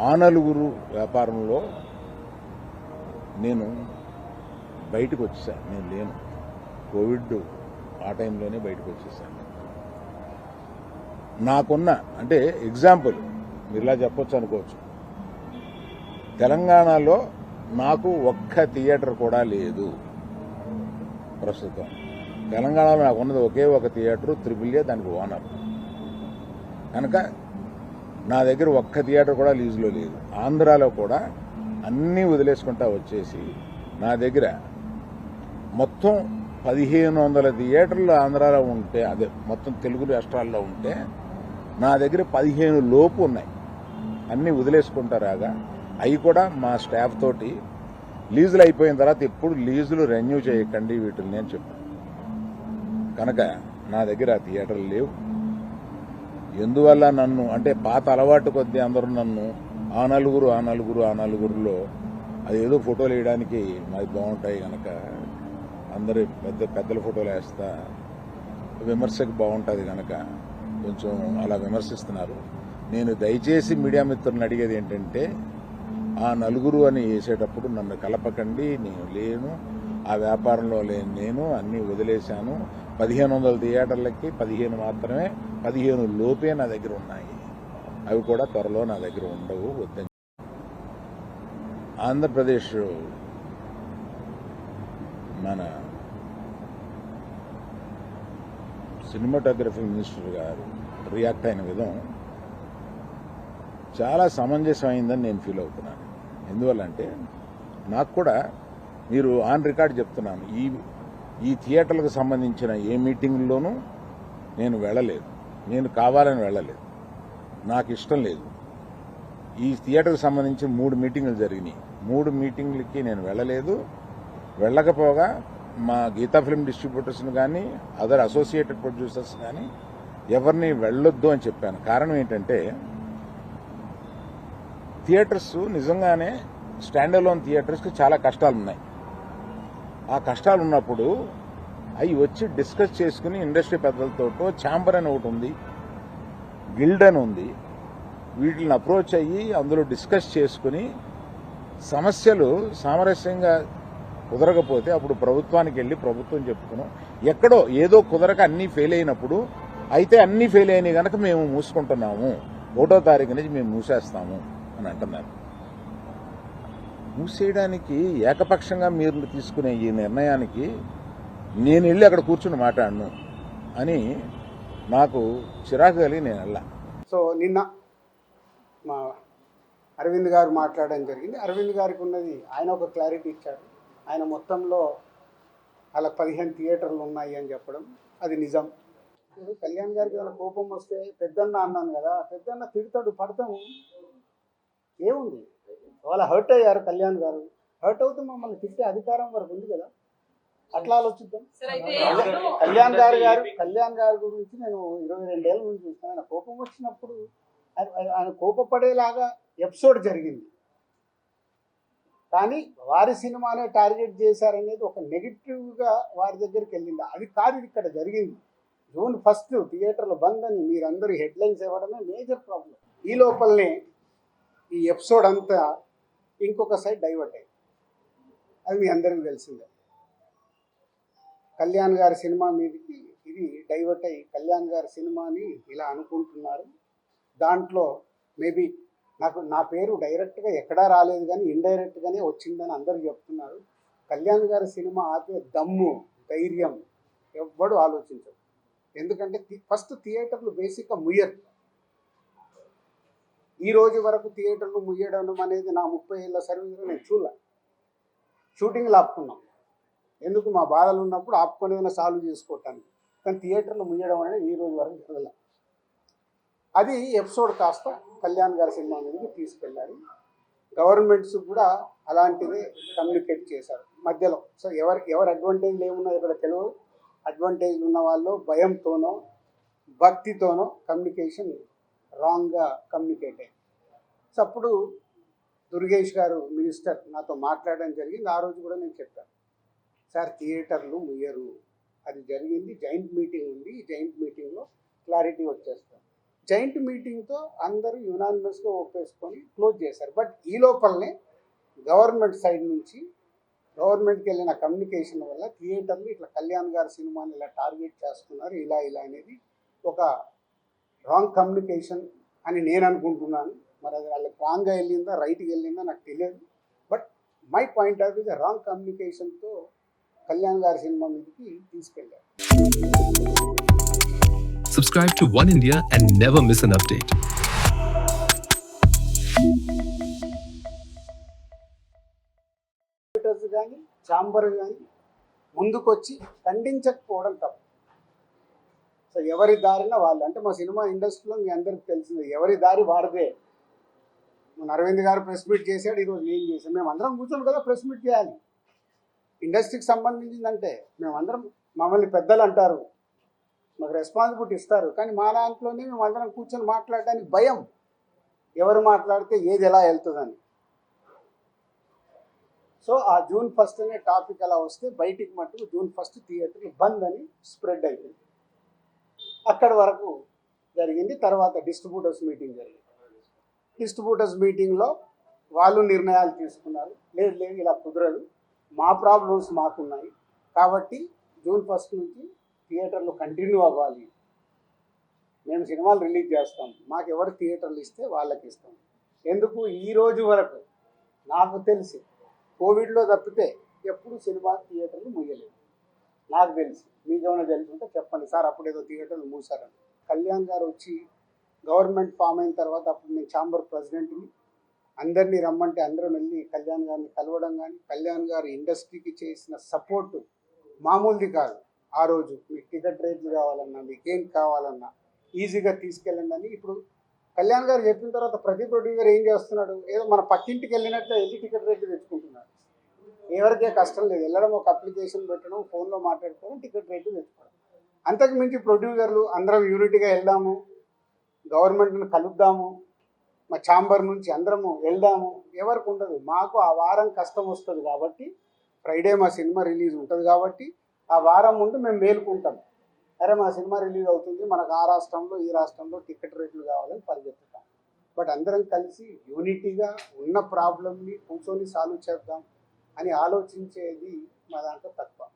ఆనలుగురు వ్యాపారంలో నేను బయటకు వచ్చేసాను నేను లేను. కోవిడ్ ఆ టైంలోనే బయటకు వచ్చేసాను. నాకున్న అంటే ఎగ్జాంపుల్ మీరు ఇలా చెప్పొచ్చు అనుకోవచ్చు. తెలంగాణలో నాకు ఒక్క థియేటర్ కూడా లేదు ప్రస్తుతం. తెలంగాణలో నాకు ఉన్నది ఒకే ఒక థియేటర్ త్రిబుల్ ఏ దానికి ఓనర్. కనుక నా దగ్గర ఒక్క థియేటర్ కూడా లీజులో లేదు. ఆంధ్రాలో కూడా అన్నీ వదిలేసుకుంటా వచ్చేసి నా దగ్గర మొత్తం పదిహేను వందల థియేటర్లు ఆంధ్రాలో ఉంటే అదే మొత్తం తెలుగు రాష్ట్రాల్లో ఉంటే నా దగ్గర పదిహేను లోపు ఉన్నాయి. అన్నీ వదిలేసుకుంటారాగా అవి కూడా మా స్టాఫ్ తోటి లీజులు అయిపోయిన తర్వాత ఎప్పుడు లీజులు రెన్యూ చేయకండి వీటిని నేను చెప్పాను. కనుక నా దగ్గర ఆ థియేటర్లు లేవు. ఎందువల్ల నన్ను అంటే పాత అలవాటు కొద్దీ అందరూ నన్ను ఆ నలుగురు ఆ నలుగురు ఆ నలుగురులో అది ఏదో ఫోటోలు వేయడానికి మాది బాగుంటాయి కనుక అందరు పెద్ద పెద్దల ఫోటోలు వేస్తా విమర్శకు బాగుంటుంది కనుక కొంచెం అలా విమర్శిస్తున్నారు. నేను దయచేసి మీడియా మిత్రులను అడిగేది ఏంటంటే ఆ నలుగురు అని వేసేటప్పుడు నన్ను కలపకండి నేను లేను ఆ వ్యాపారంలో లేని నేను అన్నీ వదిలేశాను పదిహేను వందల థియేటర్లకి పదిహేను మాత్రమే పదిహేను లోపే నా దగ్గర ఉన్నాయి. అవి కూడా త్వరలో నా దగ్గర ఉండవు వద్దని ఆంధ్రప్రదేశ్ మన సినిమాటోగ్రఫీ మినిస్టర్ గారు రియాక్ట్ అయిన విధం చాలా సమంజసమైందని నేను ఫీల్ అవుతున్నాను. ఎందువల్లంటే నాకు కూడా మీరు ఆన్ రికార్డ్ చెప్తున్నాను ఈ ఈ థియేటర్లకు సంబంధించిన ఏ మీటింగ్లోనూ నేను వెళ్ళలేదు. నేను కావాలని వెళ్ళలేదు. నాకు ఇష్టం లేదు. ఈ థియేటర్కి సంబంధించి మూడు మీటింగులు జరిగినాయి. మూడు మీటింగ్లకి నేను వెళ్ళలేదు. వెళ్ళకపోగా మా గీతా ఫిల్మ్ డిస్ట్రిబ్యూటర్స్ని కానీ అదర్ అసోసియేటెడ్ ప్రొడ్యూసర్స్ కానీ ఎవరిని వెళ్ళొద్దు అని చెప్పాను. కారణం ఏంటంటే థియేటర్స్ నిజంగానే స్టాండ్ అలోన్ థియేటర్స్కి చాలా కష్టాలు ఉన్నాయి ఆ కష్టాలు ఉన్నప్పుడు అవి వచ్చి డిస్కస్ చేసుకుని ఇండస్ట్రీ పెద్దలతో ఛాంబర్ అని ఒకటి ఉంది గిల్డ్ అని ఉంది. వీటిని అప్రోచ్ అయ్యి అందులో డిస్కస్ చేసుకుని సమస్యలు సామరస్యంగా కుదరకపోతే అప్పుడు ప్రభుత్వానికి వెళ్ళి ప్రభుత్వం చెప్పుకున్నాం. ఎక్కడో ఏదో కుదరక అన్నీ ఫెయిల్ అయినప్పుడు అయితే అన్నీ ఫెయిల్ అయినాయి కనుక మేము మూసుకుంటున్నాము. ఒకటో తారీఖు నుంచి మేము మూసేస్తాము అని అంటున్నారు. మూసేయడానికి ఏకపక్షంగా మీరు తీసుకునే ఈ నిర్ణయానికి నేను వెళ్ళి అక్కడ కూర్చుని మాట్లాడను అని నాకు చిరాకు కలిగి నేను వెళ్ళా. సో నిన్న మా అరవింద్ గారు మాట్లాడడం జరిగింది. అరవింద్ గారికి ఉన్నది ఆయన ఒక క్లారిటీ ఇచ్చారు ఆయన మొత్తంలో అలా పదిహేను థియేటర్లు ఉన్నాయి అని చెప్పడం అది నిజం. కళ్యాణ్ గారికి ఏదైనా కోపం వస్తే పెద్దన్న అన్నాను కదా పెద్దన్న తిడతాడు పడతాము. ఏముంది? వాళ్ళ హర్ట్ అయ్యారు కళ్యాణ్ గారు. హర్ట్ అవుతే మమ్మల్ని తిట్టే అధికారం వరకు ఉంది కదా. అట్లా ఆలోచిద్దాం. కళ్యాణ్- గారు గారు కళ్యాణ్ గారి గురించి నేను ఇరవై రెండేళ్ళ నుంచి చూస్తాను ఆయన కోపం వచ్చినప్పుడు ఆయన- కోపపడేలాగా ఎపిసోడ్ జరిగింది. కానీ వారి సినిమానే టార్గెట్ చేశారనేది ఒక నెగిటివ్గా వారి దగ్గరికి వెళ్ళింది. అది కాదు ఇక్కడ జరిగింది. జూన్ ఫస్ట్ థియేటర్లు బంద్ అని మీరందరూ హెడ్లైన్స్ ఇవ్వడమే మేజర్ ప్రాబ్లం ఈ లోపలనే ఈ ఎపిసోడ్ అంతా ఇంకొక సైడ్ డైవర్ట్ అయింది అది మీ అందరికీ తెలిసిందే. కళ్యాణ్ గారి సినిమా మీదకి ఇది డైవర్ట్ అయ్యి కళ్యాణ్ గారి సినిమాని ఇలా అనుకుంటున్నారు. దాంట్లో మేబీ నాకు నా పేరు డైరెక్ట్గా ఎక్కడా రాలేదు కానీ ఇండైరెక్ట్గానే వచ్చిందని అందరూ చెప్తున్నారు. కళ్యాణ్ గారి సినిమా ఆపే దమ్ము ధైర్యం ఎవ్వడు ఆలోచించరు. ఎందుకంటే ఫస్ట్ థియేటర్లు బేసిక్గా ముయ్యరు. ఈ రోజు వరకు థియేటర్లు ముయ్యడం అనేది నా ముప్పై ఏళ్ళ సర్వీస్లో నేను చూడలే. షూటింగ్లు ఆపుకున్నాం. ఎందుకు? మా బాధలు ఉన్నప్పుడు ఆపుకొని సాల్వ్ చేసుకోవటానికి. కానీ థియేటర్లు ముయ్యడం అనేది ఈ రోజు వరకు జరగలే. అది ఎపిసోడ్ కాస్త కళ్యాణ్ గారి సినిమా మీదకి తీసుకెళ్ళాలి గవర్నమెంట్స్ కూడా అలాంటిది కమ్యూనికేట్ చేశారు. మధ్యలో సో ఎవరి ఎవరి అడ్వాంటేజ్లు ఏమున్నాయో ఇక్కడ తెలియదు అడ్వాంటేజ్లు ఉన్న వాళ్ళు భయంతోనో భక్తితోనో కమ్యూనికేషన్ రాంగ్గా కమ్యూనికేట్ అయింది సో అప్పుడు దుర్గేష్ గారు మినిస్టర్ నాతో మాట్లాడడం జరిగింది. ఆ రోజు కూడా నేను చెప్పాను. సార్ థియేటర్లు ముయ్యరు. అది జరిగింది. జాయింట్ మీటింగ్ ఉంది. ఈ జాయింట్ మీటింగ్లో క్లారిటీ వచ్చేస్తాం జాయింట్ మీటింగ్తో అందరూ యునానిమస్గా ఒప్పేసుకొని క్లోజ్ చేశారు. బట్ ఈ లోపలనే గవర్నమెంట్ సైడ్ నుంచి గవర్నమెంట్కి వెళ్ళిన కమ్యూనికేషన్ వల్ల థియేటర్లు ఇట్లా కళ్యాణ్ గారి సినిమాని ఇలా టార్గెట్ చేస్తున్నారు. ఇలా ఇలా అనేది ఒక రాంగ్ కమ్యూనికేషన్ అని నేను అనుకుంటున్నాను. మరి అది వాళ్ళకి రాంగ్గా వెళ్ళిందా రైట్కి వెళ్ళిందా నాకు తెలియదు. But my point of view wrong కమ్యూనికేషన్తో Kalyan గారి సినిమా మీదకి తీసుకెళ్ళారు. Subscribe to One India and never miss an update. కానీ ఛాంబర్ కానీ ముందుకొచ్చి ఖండించకపోవడం తప్పు. సో ఎవరి దారిన వాళ్ళు? అంటే మా సినిమా ఇండస్ట్రీలో మీ అందరికి తెలిసింది ఎవరి దారి వారిదే మన అరవింద్ గారు ప్రెస్ మీట్ చేశాడు ఈరోజు నేను చేశాను. మేము అందరం కూర్చొని కదా ప్రెస్ మీట్ చేయాలి. ఇండస్ట్రీకి సంబంధించిందంటే మేమందరం మమ్మల్ని పెద్దలు అంటారు. మాకు రెస్పాన్సిబిలిటీ ఇస్తారు. కానీ మా దాంట్లోనే మేము అందరం కూర్చొని మాట్లాడడానికి భయం. ఎవరు మాట్లాడితే ఏది ఎలా వెళ్తుందని. సో ఆ జూన్ ఫస్ట్ అనే టాపిక్ అలా వస్తే బయటికి మట్టుకు జూన్ ఫస్ట్ థియేటర్ బంద్ అని స్ప్రెడ్ అయిపోయింది. అక్కడ వరకు జరిగింది. తర్వాత డిస్ట్రిబ్యూటర్స్ మీటింగ్ జరిగింది. డిస్ట్రిబ్యూటర్స్ మీటింగ్లో వాళ్ళు నిర్ణయాలు తీసుకున్నారు. లేదు లేదు ఇలా కుదరదు. మా ప్రాబ్లమ్స్ మాకున్నాయి. కాబట్టి జూన్ ఫస్ట్ నుంచి థియేటర్లు కంటిన్యూ అవ్వాలి. మేము సినిమాలు రిలీజ్ చేస్తాం. మాకు ఎవరు థియేటర్లు ఇస్తే వాళ్ళకి ఇస్తాం. ఎందుకు? ఈ రోజు వరకు నాకు తెలిసి కోవిడ్లో తప్పితే ఎప్పుడు సినిమా థియేటర్లు ముయ్యలేదు. నాకు తెలిసి. మీకేమైనా తెలుసుంటే చెప్పండి. సార్ అప్పుడు ఏదో థియేటర్లు మూసారని కళ్యాణ్ గారు వచ్చి గవర్నమెంట్ ఫామ్ అయిన తర్వాత అప్పుడు నేను ఛాంబర్ ప్రెసిడెంట్ని. అందరినీ రమ్మంటే అందరం వెళ్ళి కళ్యాణ్ గారిని కలవడం కానీ కళ్యాణ్ గారు ఇండస్ట్రీకి చేసిన సపోర్ట్ మామూలుది కాదు. ఆ రోజు మీకు టికెట్ రేట్లు కావాలన్నా మీకేం కావాలన్నా ఈజీగా తీసుకెళ్ళండి అని ఇప్పుడు కళ్యాణ్ గారు చెప్పిన తర్వాత ప్రతి ప్రొడ్యూసర్ ఏం చేస్తున్నాడు? ఏదో మన పక్కింటికి వెళ్ళినట్లే వెళ్ళి టికెట్ రేట్లు తెచ్చుకుంటున్నాడు. ఎవరికే కష్టం లేదు. వెళ్ళడం ఒక అప్లికేషన్ పెట్టడం ఫోన్లో మాట్లాడుకోవడం టికెట్ రేట్లు తెచ్చుకోవడం. అంతకు మించి ప్రొడ్యూసర్లు అందరం యూనిట్గా వెళ్దాము గవర్నమెంట్ని కలుద్దాము మా ఛాంబర్ నుంచి అందరము వెళ్దాము. ఎవరికి ఉండదు. మాకు ఆ వారం కష్టం వస్తుంది కాబట్టి ఫ్రైడే మా సినిమా రిలీజ్ ఉంటుంది కాబట్టి ఆ వారం ముందు మేము మేలుకుంటాం. అరే మా సినిమా రిలీజ్ అవుతుంది. మనకు ఆ రాష్ట్రంలో ఈ రాష్ట్రంలో టికెట్ రేట్లు కావాలని పరిగెత్తుతాం. బట్ అందరం కలిసి యూనిటీగా ఉన్న ప్రాబ్లమ్ని కూర్చొని సాల్వ్ చేద్దాం. అని ఆలోచించేది మా దాంట్లో తక్కువ.